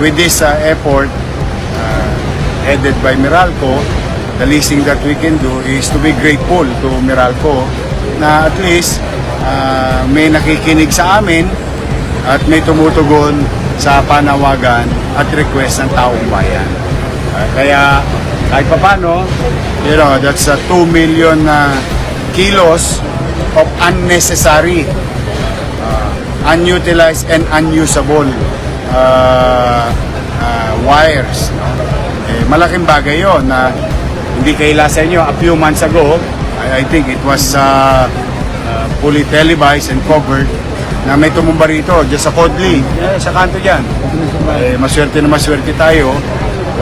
with this uh, effort uh, headed by Meralco, the least thing that we can do is to be grateful to Meralco na at least uh, may nakikinig sa amin at may tumutugon sa panawagan at request ng taong bayan. Uh, kaya kahit papano, you know, that's uh, 2 million uh, kilos of unnecessary uh, unutilized and unusable uh, uh, wires. No? Eh, malaking bagay yon na hindi kaila sa inyo a few months ago, I, I think it was uh, uh, fully televised and covered na may tumumba rito dyan sa Kodli, eh, sa kanto dyan. Eh, maswerte na maswerte tayo,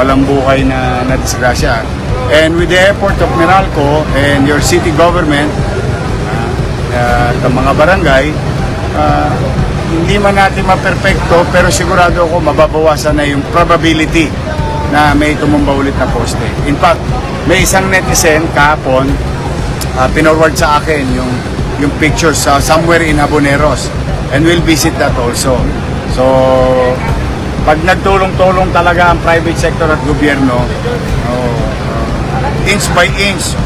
walang buhay na nadisgrasya. And with the effort of Meralco and your city government, uh, ng mga barangay, ah, hindi man natin maperfecto pero sigurado ako mababawasan na yung probability na may tumumba ulit na poste. In fact, may isang netizen kahapon uh, pinorward sa akin yung yung pictures sa somewhere in Aboneros and we'll visit that also. So, pag nagtulong-tulong talaga ang private sector at gobyerno, oh, uh, inch by inch,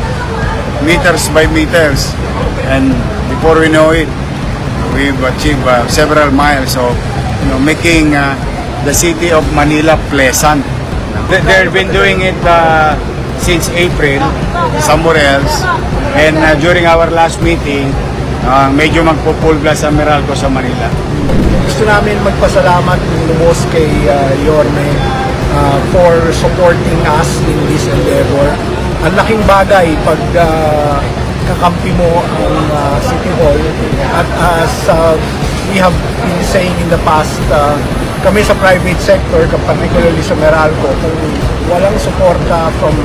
meters by meters, and before we know it, we've achieved uh, several miles of you know, making uh, the city of Manila pleasant. They- They've been doing it uh, since April somewhere else, and uh, during our last meeting, uh, medyo magpupulga sa Meralco sa Manila. gusto namin magpasalamat ng lubos kay uh, Yorme uh, for supporting us in this endeavor. Ang laking bagay pag uh, kakampi mo ang uh, City Hall at as uh, we have been saying in the past, uh, kami sa private sector, particularly sa Meralco, kung walang suporta from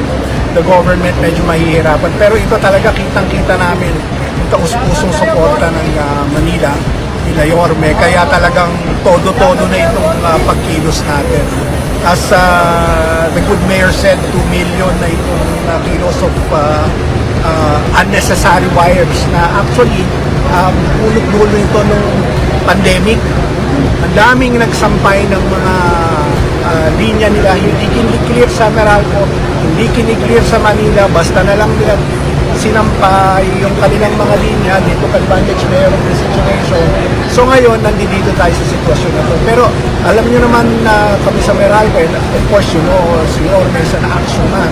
the government, medyo mahihirapan. Pero ito talaga kitang-kita namin yung taus-pusong suporta ng uh, Manila nila Yorme. Kaya talagang todo-todo na itong uh, pagkilos natin. As uh, the good mayor said, 2 million na itong uh, kilos of uh, uh, unnecessary wires na actually um, ulog-dulo ito nung pandemic. Ang daming nagsampay ng mga uh, linya nila, hindi kiniklear sa Meralco, hindi kiniklear sa Manila, basta na lang nila sinampay yung kanilang mga linya dito Advantage of the situation. So ngayon, nandito tayo sa sitwasyon na to. Pero alam niyo naman na kami sa Meralco, and of course, you know, si Orme is an action man.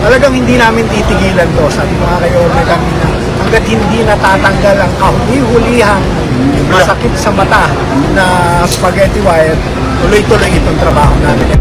Talagang hindi namin titigilan to. Sabi mga kay Orme kanina, hanggat hindi natatanggal ang kahuli-hulihang masakit sa mata na spaghetti wire, tuloy-tuloy itong trabaho namin.